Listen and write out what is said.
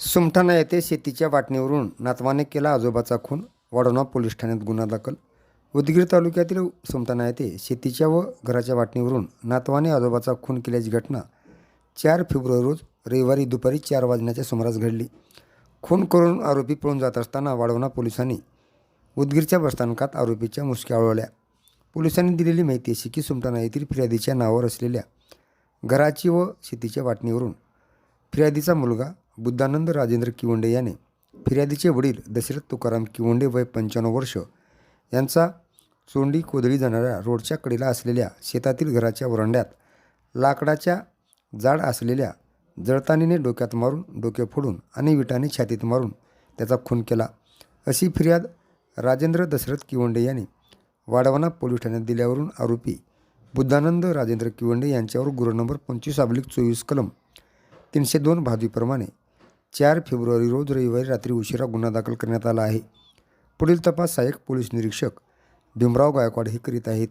सुमठाणा येथे शेतीच्या वाटणीवरून नातवाने केला आजोबाचा खून. वाडोणा पोलीस ठाण्यात गुन्हा दाखल. उदगीर तालुक्यातील सुमठाणा येथे शेतीच्या व घराच्या वाटणीवरून नातवाने आजोबाचा खून केल्याची घटना चार फेब्रुवारी रोज रविवारी दुपारी चार वाजण्याच्या सुमारास घडली. खून करून आरोपी पळून जात असताना वाढवणा पोलिसांनी उदगीरच्या बसस्थानकात आरोपीच्या मुसक्या अडवल्या पोलिसांनी दिलेली माहिती अशी की सुमठाणा येथील फिर्यादीच्या नावावर असलेल्या घराची व शेतीच्या वाटणीवरून फिर्यादीचा मुलगा बुद्धानंद राजेंद्र किवंडे याने फिर्यादीचे वडील दशरथ तुकाराम किवंडे वय पंच्याण्णव वर्ष यांचा चोंडी कोदळी जाणाऱ्या रोडच्या कडेला असलेल्या शेतातील घराच्या वरांड्यात लाकडाच्या जाड असलेल्या जळतानीने डोक्यात मारून डोके फोडून आणि विटाने छातीत मारून त्याचा खून केला. अशी फिर्याद राजेंद्र दशरथ किवंडे यांनी वाडवाना पोलीस ठाण्यात दिल्यावरून आरोपी बुद्धानंद राजेंद्र किवंडे यांच्यावर गुन्हा नंबर पंचवीस अब्लिक चोवीस कलम तीनशे दोन भादवीप्रमाणे चार फेब्रुवारी रोज रविवारी रात्री उशिरा गुन्हा दाखल करण्यात आला आहे. पुढील तपास सहाय्यक पोलीस निरीक्षक भीमराव गायकवाड हे करीत आहेत.